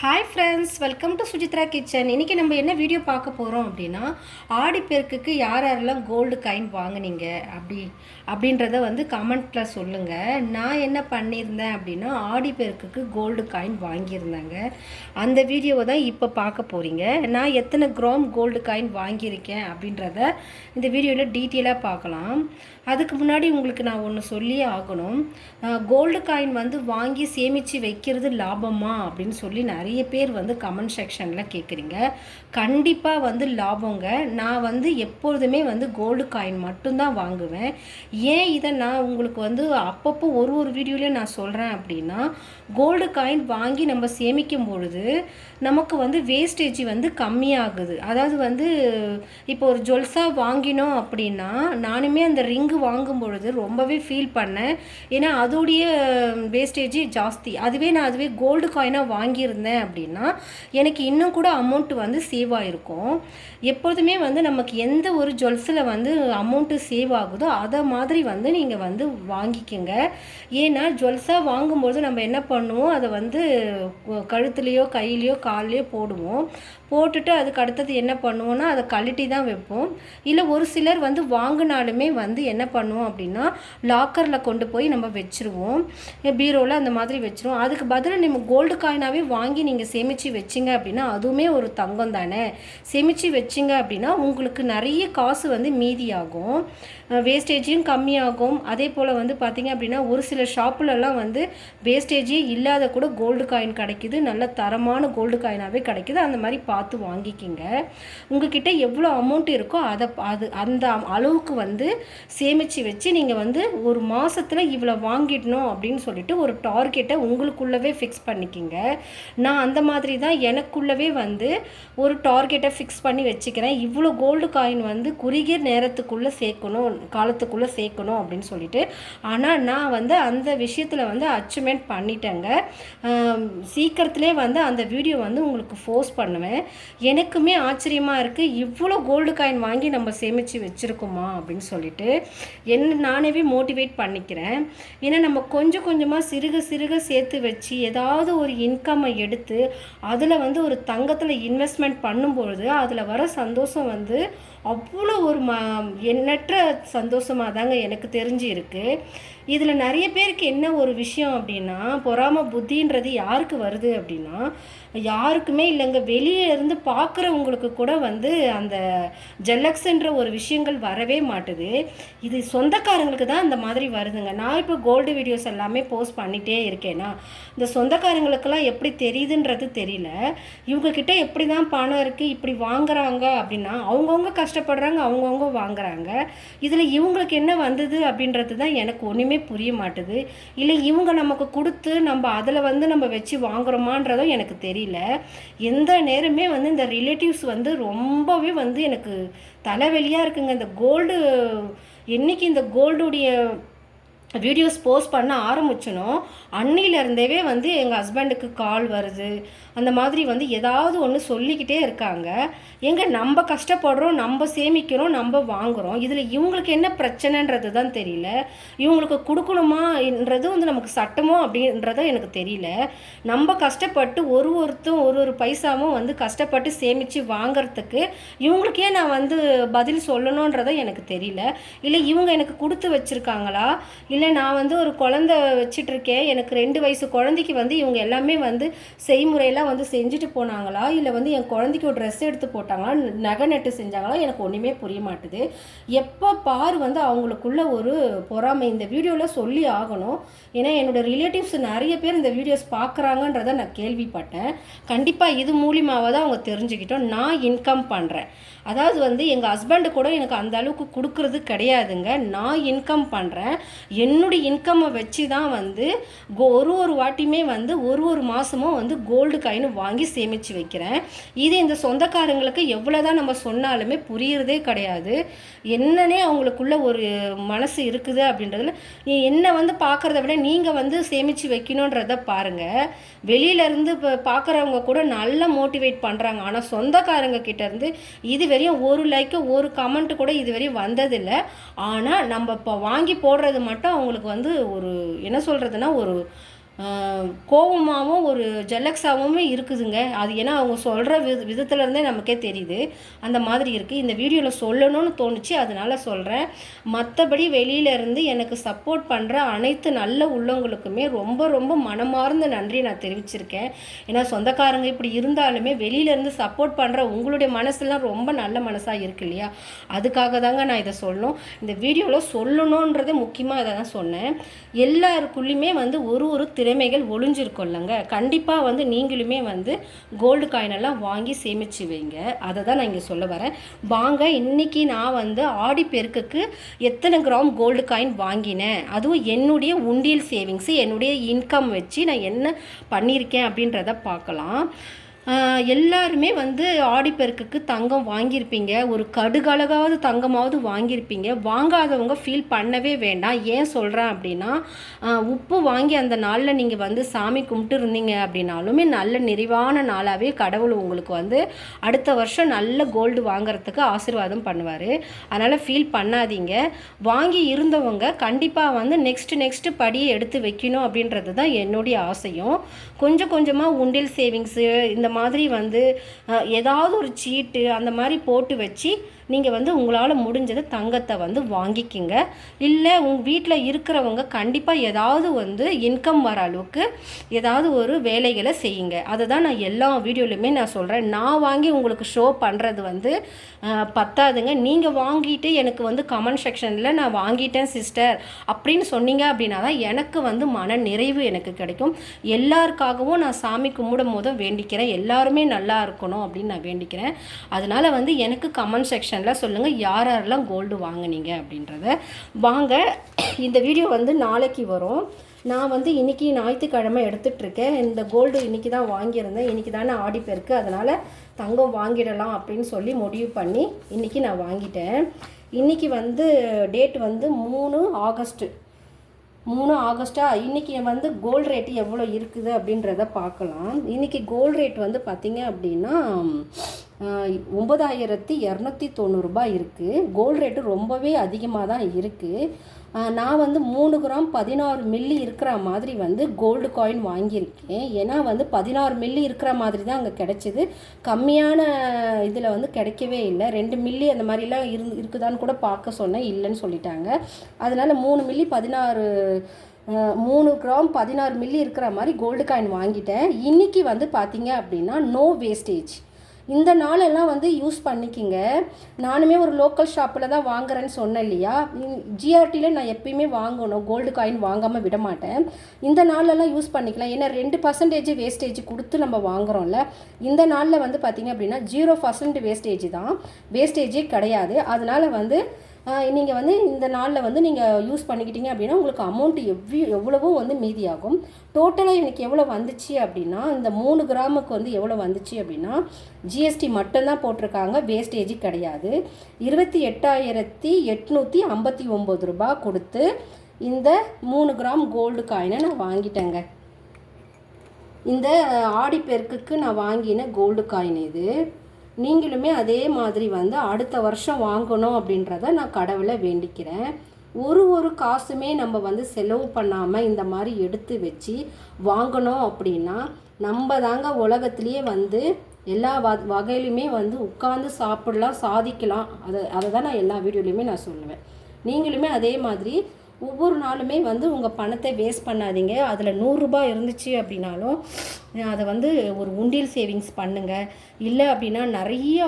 Hi friends welcome to Sujithra kitchen இன்றைக்கி நம்ம என்ன வீடியோ பார்க்க போகிறோம் அப்படின்னா ஆடிப்பெருக்குக்கு யார் யாரெல்லாம் கோல்டு காயின் வாங்குனீங்க அப்படி அப்படின்றத வந்து கமெண்ட்டில் சொல்லுங்கள் நான் என்ன பண்ணியிருந்தேன் அப்படின்னா ஆடிப்பெருக்குக்கு கோல்டு காயின் வாங்கியிருந்தேங்க. அந்த வீடியோவை தான் இப்போ பார்க்க போகிறீங்க நான் எத்தனை கிராம் கோல்டு காயின் வாங்கியிருக்கேன் அப்படின்றத இந்த வீடியோவில் டீட்டெயிலாக பார்க்கலாம். அதுக்கு முன்னாடி உங்களுக்கு நான் ஒன்று சொல்லியே ஆகணும். கோல்டு காயின் வந்து வாங்கி சேமித்து வைக்கிறது லாபமா அப்படின்னு சொல்லி நிறைய நிறைய பேர் வந்து கமெண்ட் செக்ஷனில் கேட்குறீங்க கண்டிப்பாக வந்து லாபங்க. நான் வந்து எப்பொழுதுமே வந்து கோல்டு காயின் மட்டும்தான் வாங்குவேன். ஏன் இதை நான் உங்களுக்கு வந்து அப்பப்போ ஒரு ஒரு வீடியோலையும் நான் சொல்கிறேன் அப்படின்னா கோல்டு காயின் வாங்கி நம்ம சேமிக்கும் பொழுது நமக்கு வந்து வேஸ்டேஜ் வந்து கம்மியாகுது. அதாவது வந்து இப்போ ஒரு ஜுவல்ஸாக வாங்கினோம் அப்படின்னா நானுமே அந்த ரிங்கு வாங்கும் பொழுது ரொம்பவே ஃபீல் பண்ணேன். ஏன்னா அதோடைய வேஸ்டேஜ் ஜாஸ்தி. அதுவே நான் அதுவே கோல்டு காயினாக வாங்கியிருந்தேன் அப்படின்னா எனக்கு இன்னும் கூட அமௌண்ட் வந்து சேவ் ஆகிருக்கும் எப்பொழுதுமே வந்து நமக்கு எந்த ஒரு ஜுவல்ஸில் வந்து அமௌண்ட்டு சேவ் ஆகுதோ அதை மாதிரி வந்து நீங்கள் வந்து வாங்கிக்கோங்க. ஏன்னா ஜுவல்ஸாக வாங்கும்போது நம்ம என்ன பண்ணுவோம்? அதை வந்து கழுத்துலேயோ கையிலையோ கால்லையோ போடுவோம். போட்டுட்டு அதுக்கு அடுத்தது என்ன பண்ணுவோம்னா அதை கழட்டி தான் வைப்போம். இல்லை ஒரு சிலர் வந்து வாங்கினாலுமே வந்து என்ன பண்ணுவோம் அப்படின்னா லாக்கரில் கொண்டு போய் நம்ம வச்சுருவோம். பீரோவில் அந்த மாதிரி வச்சுருவோம். அதுக்கு பதிலாக நம்ம கோல்டு காயினாகவே வாங்கி நீங்கள் சேமித்து வச்சிங்க அப்படின்னா அதுவுமே ஒரு தங்கம் தானே. சேமித்து வச்சிங்க அப்படின்னா உங்களுக்கு நிறைய காசு வந்து மீதியாகும். வேஸ்டேஜையும் கம்மியாகும். அதே போல் வந்து பார்த்திங்க அப்படின்னா ஒரு சில ஷாப்புலலாம் வந்து வேஸ்டேஜே இல்லாத கூட கோல்டு காயின் கிடைக்குது. நல்ல தரமான கோல்டு காயினாகவே கிடைக்குது. அந்த மாதிரி பார்த்து வாங்கிக்கிங்க. உங்ககிட்ட எவ்வளோ அமௌண்ட் இருக்கோ அதை அது அந்த அளவுக்கு வந்து சேமித்து வச்சு நீங்கள் வந்து ஒரு மாதத்தில் இவ்வளோ வாங்கிடணும் அப்படின்னு சொல்லிட்டு ஒரு டார்கெட்டை உங்களுக்குள்ளவே ஃபிக்ஸ் பண்ணிக்கிங்க. நான் அந்த மாதிரி தான் எனக்குள்ளவே வந்து ஒரு டார்கெட்டை ஃபிக்ஸ் பண்ணி வச்சுக்கிறேன். இவ்வளோ கோல்டு காயின் வந்து குறுகிய நேரத்துக்குள்ளே சேர்க்கணும் காலத்துக்குள்ளே சேர்க்கணும் அப்படின்னு சொல்லிட்டு. ஆனால் நான் வந்து அந்த விஷயத்தில் வந்து அச்சீவ்மெண்ட் பண்ணிட்டேங்க. சீக்கிரத்திலே வந்து அந்த வீடியோ வந்து உங்களுக்கு ஃபோர்ஸ் பண்ணுவேன். எனக்குமே ஆச்சரியமாக இருக்குது இவ்வளோ கோல்டு காயின் வாங்கி நம்ம சேமித்து வச்சுருக்கோமா அப்படின்னு சொல்லிட்டு. என்ன நானேவே மோட்டிவேட் பண்ணிக்கிறேன். ஏன்னா நம்ம கொஞ்சம் கொஞ்சமாக சிறுக சிறுக சேர்த்து வச்சு ஏதாவது ஒரு இன்கம்மை எடுத்து அதில் வந்து ஒரு தங்கத்தில் இன்வெஸ்ட்மெண்ட் பண்ணும்பொழுது அதில் வர சந்தோஷம் வந்து அவ்வளோ ஒரு ம எண்ணற்ற சந்தோஷமாக தாங்க எனக்கு தெரிஞ்சு இருக்குது இதில் நிறைய பேருக்கு என்ன ஒரு விஷயம் அப்படின்னா பொறாம புத்தின்றது யாருக்கு வருது அப்படின்னா யாருக்குமே இல்லைங்க. வெளியே இருந்து பார்க்குறவங்களுக்கு கூட வந்து அந்த ஜெல்லக்ஸ்ன்ற ஒரு விஷயங்கள் வரவே மாட்டுது. இது சொந்தக்காரங்களுக்கு தான் அந்த மாதிரி வருதுங்க. நான் இப்போ கோல்டு வீடியோஸ் எல்லாமே போஸ்ட் பண்ணிகிட்டே இருக்கேன்னா இந்த சொந்தக்காரங்களுக்கெல்லாம் எப்படி தெரியுதுன்றது தெரியல. இவங்கக்கிட்ட எப்படி தான் பணம் இருக்குது இப்படி வாங்குறாங்க அப்படின்னா அவங்கவுங்க கஷ்டப்படுறாங்க அவங்கவுங்க வாங்குறாங்க. இதில் இவங்களுக்கு என்ன வந்தது அப்படின்றது தான் எனக்கு ஒன்றுமே புரிய மாட்டுது இல்லை இவங்க நமக்கு கொடுத்து நம்ம அதில் வந்து நம்ம வச்சு வாங்குறோமான்றதும் எனக்கு தெரியல. எந்த நேரமே வந்து இந்த ரிலேட்டிவ்ஸ் வந்து ரொம்பவே வந்து எனக்கு தலைவலியாக இருக்குங்க. இந்த கோல்டு என்னைக்கு இந்த கோல்டுடைய வீடியோஸ் போஸ்ட் பண்ண ஆரம்பிச்சனோ அன்னிலேருந்தேவே வந்து எங்கள் ஹஸ்பண்டுக்கு கால் வருது. அந்த மாதிரி வந்து ஏதாவது ஒன்று சொல்லிக்கிட்டே இருக்காங்க. எங்கே நம்ம கஷ்டப்படுறோம் நம்ம சேமிக்கிறோம் நம்ம வாங்குகிறோம் இதில் இவங்களுக்கு என்ன பிரச்சனைன்றது தான் தெரியல. இவங்களுக்கு கொடுக்கணுமான்றது வந்து நமக்கு சட்டமோ அப்படின்றதும் எனக்கு தெரியல. நம்ம கஷ்டப்பட்டு ஒரு ஒருத்தரும் ஒரு ஒரு பைசாவும் வந்து கஷ்டப்பட்டு சேமித்து வாங்குறதுக்கு இவங்களுக்கே நான் வந்து பதில் சொல்லணுன்றதும் எனக்கு தெரியல. இல்லை இவங்க எனக்கு கொடுத்து வச்சுருக்காங்களா? இல்லை நான் வந்து ஒரு குழந்த வச்சிட்ருக்கேன் எனக்கு ரெண்டு வயசு குழந்தைக்கு வந்து இவங்க எல்லாமே வந்து செய்முறையெல்லாம் வந்து செஞ்சுட்டு போனாங்களா? இல்லை வந்து என் குழந்தைக்கு ஒரு ட்ரெஸ் எடுத்து போட்டாங்களா? நகை நட்டு செஞ்சாங்களா? எனக்கு ஒன்றுமே புரிய மாட்டுது. எப்போ பார் வந்து அவங்களுக்குள்ள ஒரு பொறாமை. இந்த வீடியோவில் சொல்லி ஆகணும். ஏன்னா என்னோடய ரிலேட்டிவ்ஸ் நிறைய பேர் இந்த வீடியோஸ் பார்க்குறாங்கன்றத நான் கேள்விப்பட்டேன். கண்டிப்பாக இது மூலியமாக தான் அவங்க தெரிஞ்சுக்கிட்டோம். நான் இன்கம் பண்ணுறேன் அதாவது வந்து எங்கள் ஹஸ்பண்டு கூட எனக்கு அந்த அளவுக்கு கொடுக்குறது கிடையாதுங்க. நான் இன்கம் பண்ணுறேன் என்னுடைய இன்கம்மை வச்சு தான் வந்து ஒரு ஒரு வாட்டியுமே வந்து ஒரு ஒரு மாதமும் வந்து கோல்டு காயின் வாங்கி சேமித்து வைக்கிறேன். இது இந்த சொந்தக்காரங்களுக்கு எவ்வளோ தான் நம்ம சொன்னாலுமே புரியறதே கிடையாது. என்னன்னே அவங்களுக்குள்ள ஒரு மனசு இருக்குது அப்படின்றதுல என்னை வந்து பார்க்குறத விட நீங்கள் வந்து சேமித்து வைக்கணுன்றத பாருங்கள் வெளியிலேருந்து இப்போ பார்க்குறவங்க கூட நல்லா மோட்டிவேட் பண்ணுறாங்க ஆனால் சொந்தக்காரங்க கிட்டேருந்து இது வரையும் ஒரு லைக்கு ஒரு கமெண்ட் கூட இது வரையும் வந்ததில்லை. ஆனால் நம்ம இப்போ வாங்கி போடுறது மட்டும் அவங்களுக்கு வந்து ஒரு என்ன சொல்கிறதுனா ஒரு கோபமாகவும் ஒரு ஜெலக்ஸாகவும் இருக்குதுங்க. அது ஏன்னா அவங்க சொல்கிற வித விதத்துலேருந்தே நமக்கே தெரியுது. அந்த மாதிரி இருக்குது இந்த வீடியோவில் சொல்லணும்னு தோணுச்சு. அதனால் சொல்கிறேன் மற்றபடி வெளியிலேருந்து எனக்கு சப்போர்ட் பண்ணுற அனைத்து நல்ல உள்ளவங்களுக்குமே ரொம்ப ரொம்ப மனமார்ந்த நன்றி நான் தெரிவிச்சிருக்கேன். ஏன்னா சொந்தக்காரங்க இப்படி இருந்தாலுமே வெளியிலேருந்து சப்போர்ட் பண்ணுற உங்களுடைய மனசுலாம் ரொம்ப நல்ல மனசாக இருக்கு இல்லையா? அதுக்காக தாங்க நான் இதை சொல்லணும். இந்த வீடியோவில் சொல்லணுன்றதே முக்கியமாக இதை தான் சொன்னேன். எல்லாருக்குள்ளேயுமே வந்து ஒரு ஒரு திறமைகள் ஒளிஞ்சிருக்கோம்லங்க. கண்டிப்பாக வந்து நீங்களுமே வந்து கோல்டு காயினெல்லாம் வாங்கி சேமித்து வைங்க. அதை தான் நான் இங்கே சொல்ல வரேன். வாங்க இன்னைக்கு நான் வந்து ஆடி பெருக்குக்கு எத்தனை கிராம் கோல்டு காயின் வாங்கினேன்? அதுவும் என்னுடைய உண்டியல் சேவிங்ஸு என்னுடைய இன்கம் வச்சு நான் என்ன பண்ணியிருக்கேன் அப்படின்றத பார்க்கலாம். எல்லாருமே வந்து ஆடிப்பெருக்குக்கு தங்கம் வாங்கியிருப்பீங்க. ஒரு கடுகளகாவது தங்கமாவது வாங்கியிருப்பீங்க. வாங்காதவங்க ஃபீல் பண்ணவே வேண்டாம். ஏன் சொல்கிறேன் அப்படின்னா உப்பு வாங்கி அந்த நாளில் நீங்கள் வந்து சாமி கும்பிட்டு இருந்தீங்க அப்படின்னாலுமே நல்ல நிறைவான நாளாகவே கடவுள் உங்களுக்கு வந்து அடுத்த வருஷம் நல்ல கோல்டு வாங்குறதுக்கு ஆசீர்வாதம் பண்ணுவார். அதனால் ஃபீல் பண்ணாதீங்க. வாங்கி இருந்தவங்க கண்டிப்பாக வந்து நெக்ஸ்ட் நெக்ஸ்ட்டு படியை எடுத்து வைக்கணும் அப்படின்றது தான் என்னுடைய ஆசையும். கொஞ்சம் கொஞ்சமாக உண்டில் சேவிங்ஸு இந்த மாதிரி வந்து ஏதாவது ஒரு சீட்டு அந்த மாதிரி போட்டு வச்சு நீங்கள் வந்து உங்களால் முடிஞ்சதை தங்கத்தை வந்து வாங்கிக்கிங்க. இல்லை உங்கள் வீட்டில் இருக்கிறவங்க கண்டிப்பாக ஏதாவது வந்து இன்கம் வர அளவுக்கு ஏதாவது ஒரு வேலைகளை செய்யுங்க. அதை தான் நான் எல்லா வீடியோலையுமே நான் சொல்கிறேன் நான் வாங்கி உங்களுக்கு ஷோ பண்ணுறது வந்து பத்தாதுங்க. நீங்கள் வாங்கிட்டு எனக்கு வந்து கமெண்ட் செக்ஷனில் நான் வாங்கிட்டேன் சிஸ்டர் அப்படின்னு சொன்னீங்க அப்படின்னா தான் எனக்கு வந்து மன நிறைவு எனக்கு கிடைக்கும். எல்லாருக்காகவும் நான் சாமி கும்பிடும் போதும் வேண்டிக்கிறேன். எல்லாருமே நல்லா இருக்கணும் அப்படின்னு நான் வேண்டிக்கிறேன். அதனால் வந்து எனக்கு கமெண்ட் செக்ஷன் செக்ஷனில் சொல்லுங்கள் யார் யாரெல்லாம் கோல்டு வாங்குனீங்க அப்படின்றத. வாங்க இந்த வீடியோ வந்து நாளைக்கு வரும். நான் வந்து இன்னைக்கு ஞாயிற்றுக்கிழமை எடுத்துகிட்ருக்கேன் இந்த கோல்டு இன்னைக்கு தான் வாங்கியிருந்தேன். இன்னைக்கு தானே ஆடி பெருக்கு. அதனால் தங்கம் வாங்கிடலாம் அப்படின்னு சொல்லி முடிவு பண்ணி இன்னைக்கு நான் வாங்கிட்டேன். இன்னைக்கு வந்து டேட் வந்து மூணு ஆகஸ்ட்டு. மூணு ஆகஸ்ட்டாக இன்றைக்கி வந்து கோல்டு ரேட்டு எவ்வளோ இருக்குது அப்படின்றத பார்க்கலாம். இன்றைக்கி கோல்டு ரேட் வந்து பார்த்திங்க அப்படின்னா ஒம்பதாயிரத்தி ஒன்பதாயிரத்தி இரநூத்தி தொண்ணூறுரூபா இருக்குது கோல்டு ரேட்டு ரொம்பவே அதிகமாக தான் இருக்குது நான் வந்து மூணு கிராம் பதினாறு மில்லி இருக்கிற மாதிரி வந்து கோல்டு காயின் வாங்கியிருக்கேன். ஏன்னா வந்து பதினாறு மில்லி இருக்கிற மாதிரி தான் அங்கே கிடைச்சிது. கம்மியான இதில் வந்து கிடைக்கவே இல்லை. ரெண்டு மில்லி அந்த மாதிரிலாம் இரு இருக்குதான்னு கூட பார்க்க சொன்னேன். இல்லைன்னு சொல்லிட்டாங்க. அதனால மூணு மில்லி பதினாறு மூணு கிராம் பதினாறு மில்லி இருக்கிற மாதிரி கோல்டு காயின் வாங்கிட்டேன். இன்றைக்கி வந்து பார்த்தீங்க அப்படின்னா நோ வேஸ்டேஜ் இந்த நாளெல்லாம் வந்து யூஸ் பண்ணிக்கிங்க. நானுமே ஒரு லோக்கல் ஷாப்பில் தான் வாங்குறேன்னு சொன்னேன் இல்லையா? ஜிஆர்டியில் நான் எப்பயுமே வாங்கணும். கோல்டு காயின் வாங்காமல் விட மாட்டேன். இந்த நாளெல்லாம் யூஸ் பண்ணிக்கலாம். ஏன்னா ரெண்டு பர்சன்டேஜ் வேஸ்டேஜ் கொடுத்து நம்ம வாங்குறோம்ல. இந்த நாளில் வந்து பார்த்திங்க அப்படின்னா ஜீரோ பர்சன்ட் வேஸ்டேஜ் தான். வேஸ்டேஜே கிடையாது. அதனால் வந்து நீங்கள் வந்து இந்த நாளில் வந்து நீங்கள் யூஸ் பண்ணிக்கிட்டீங்க அப்படின்னா உங்களுக்கு அமௌண்ட் எவ்வி எவ்வளவோ வந்து மீதியாகும். டோட்டலாக எனக்கு எவ்வளோ வந்துச்சு அப்படின்னா இந்த மூணு கிராமுக்கு வந்து எவ்வளோ வந்துச்சு அப்படின்னா ஜிஎஸ்டி மட்டும்தான் போட்டிருக்காங்க வேஸ்டேஜ் கிடையாது. இருபத்தி எட்டாயிரத்தி எட்நூற்றி ஐம்பத்தி ஒம்பது ரூபாய் கொடுத்து இந்த மூணு கிராம் கோல்டு காயினை நான் வாங்கிட்டேங்க. இந்த ஆடிப்பெருக்குக்கு நான் வாங்கின கோல்டு காயின் இது. நீங்களுமே அதே மாதிரி வந்து அடுத்த வருஷம் வாங்கணும் அப்படின்றத நான் கடவுளை வேண்டிக்கிறேன். ஒரு ஒரு காசுமே நம்ம வந்து செலவு பண்ணாமல் இந்த மாதிரி எடுத்து வச்சு வாங்கணும் அப்படின்னா நம்ம தாங்க உலகத்துலேயே வந்து எல்லா வ வகையிலுமே வந்து உட்காந்து சாப்பிடலாம் சாதிக்கலாம். அதை அதை தான் நான் எல்லா வீடியோலையுமே நான் சொல்லுவேன். நீங்களுமே அதே மாதிரி ஒவ்வொரு நாளுமே வந்து உங்கள் பணத்தை வேஸ்ட் பண்ணாதீங்க. அதில் நூறுரூபா இருந்துச்சு அப்படின்னாலும் அதை வந்து ஒரு உண்டியல் சேவிங்ஸ் பண்ணுங்கள் இல்லை அப்படின்னா நிறைய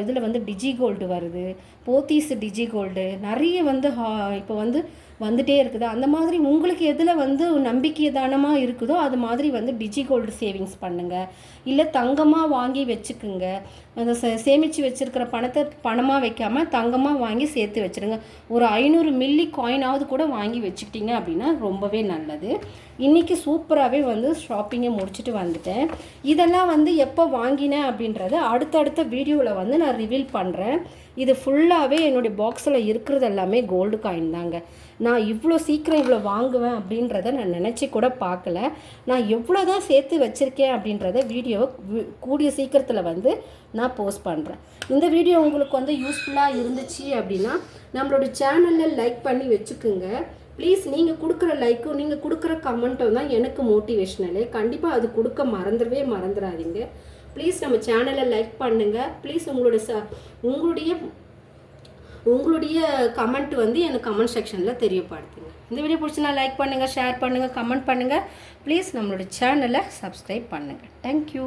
இதில் வந்து டிஜி கோல்டு வருது. போத்தீஸ் டிஜி கோல்டு நிறைய வந்து ஹா- இப்போ வந்து வந்துட்டே இருக்குது. அந்த மாதிரி உங்களுக்கு எதில் வந்து நம்பிக்கை தானமாக இருக்குதோ அது மாதிரி வந்து டிஜி கோல்டு சேவிங்ஸ் பண்ணுங்கள் இல்லை தங்கமாக வாங்கி வச்சுக்குங்க. அந்த சே சேமித்து வச்சுருக்கிற பணத்தை பணமாக வைக்காமல் தங்கமாக வாங்கி சேர்த்து வச்சுருங்க. ஒரு ஐநூறு மில்லி காயினாவது கூட வாங்கி வச்சுக்கிட்டிங்க அப்படின்னா ரொம்பவே நல்லது. இன்றைக்கி சூப்பராகவே வந்து ஷாப்பிங்கை முடிச்சுட்டு வந்துட்டேன் இதெல்லாம் வந்து எப்போ வாங்கினேன் அப்படின்றத அடுத்தடுத்த வீடியோவில் வந்து நான் ரிவீல் பண்ணுறேன் இது ஃபுல்லாகவே என்னுடைய பாக்ஸில் இருக்கிறது எல்லாமே கோல்டு காயின் தாங்க. நான் இவ்வளோ சீக்கிரம் இவ்வளோ வாங்குவேன் அப்படின்றத நான் நினச்சி கூட பார்க்கல. நான் எவ்வளோ தான் சேர்த்து வச்சுருக்கேன் அப்படின்றத வீடியோவை கூடிய சீக்கிரத்தில் வந்து நான் போஸ்ட் பண்ணுறேன் இந்த வீடியோ உங்களுக்கு வந்து யூஸ்ஃபுல்லாக இருந்துச்சு அப்படின்னா நம்மளோட சேனலில் லைக் பண்ணி வச்சுக்குங்க. ப்ளீஸ் நீங்கள் கொடுக்குற லைக்கும் நீங்கள் கொடுக்குற கமெண்ட்டும் தான் எனக்கு மோட்டிவேஷ்னலு கண்டிப்பாக அது கொடுக்க மறந்துடவே மறந்துடாதீங்க. ப்ளீஸ் நம்ம சேனலை லைக் பண்ணுங்கள் ப்ளீஸ் உங்களுடைய ச உங்களுடைய உங்களுடைய கமெண்ட் வந்து எனக்கு கமெண்ட் செக்ஷனில் தெரியப்படுத்துங்க. இந்த வீடியோ பிடிச்சினா லைக் பண்ணுங்கள் ஷேர் பண்ணுங்கள் கமெண்ட் பண்ணுங்கள் ப்ளீஸ் நம்மளோட சேனலை சப்ஸ்கிரைப் பண்ணுங்கள் தேங்க்யூ